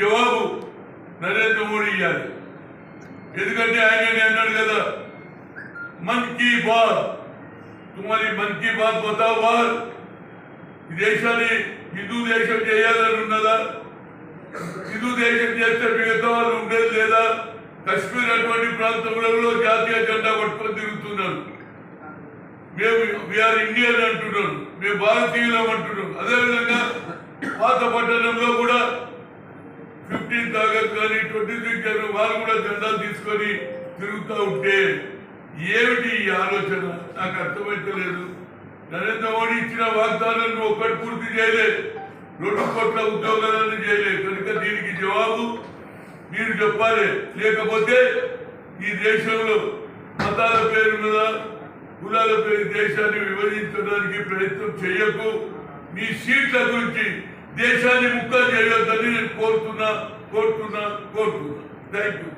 జవాబు నరేంద్ర మోడీ ఇవ్వాలి ఎందుకంటే ఆయన అన్నాడు కదా మన్ కీ బాత్. మన్ కీ బాత్ బతా బాల్ ఈ దేశాన్ని హిందూ దేశం చేయాలని ఉన్నదా హిందూ దేశం చేస్తే మిగతా వాళ్ళు ఉండేది లేదా? కశ్మీర్ అటువంటి ప్రాంతంలో జాతీయ జెండా పట్టుకొని తిరుగుతున్నారు. మేము వీఆర్ ఇండియన్ అంటున్నాం. మేము భారతీయులం అంటున్నాం. అదేవిధంగా పాత పట్టణంలో కూడా ఫిఫ్టీన్త్ ఆగస్ట్ కానీ ట్వంటీ సిక్స్ కానీ వాళ్ళు కూడా జెండాలు తీసుకొని తిరుగుతూ ఉంటే ఏమిటి ఈ ఆలోచన? నాకు అర్థమైతలేదు. నరేంద్ర మోడీ ఇచ్చిన వాగ్దానాన్ని ఒక్కటి పూర్తి చేయలే. రెండు కోట్ల ఉద్యోగాలను చేయలే. కనుక దీనికి జవాబు మీరు చెప్పాలి. లేకపోతే ఈ దేశంలో మతాల పేరు మీద కులాల పేరు దేశాన్ని విభజించడానికి ప్రయత్నం చేయకు. మీ సీట్ల గురించి దేశాన్ని ముక్కలు చేయొద్దని నేను కోరుతున్నా కోరుతున్నా కోరుతున్నా. Thank you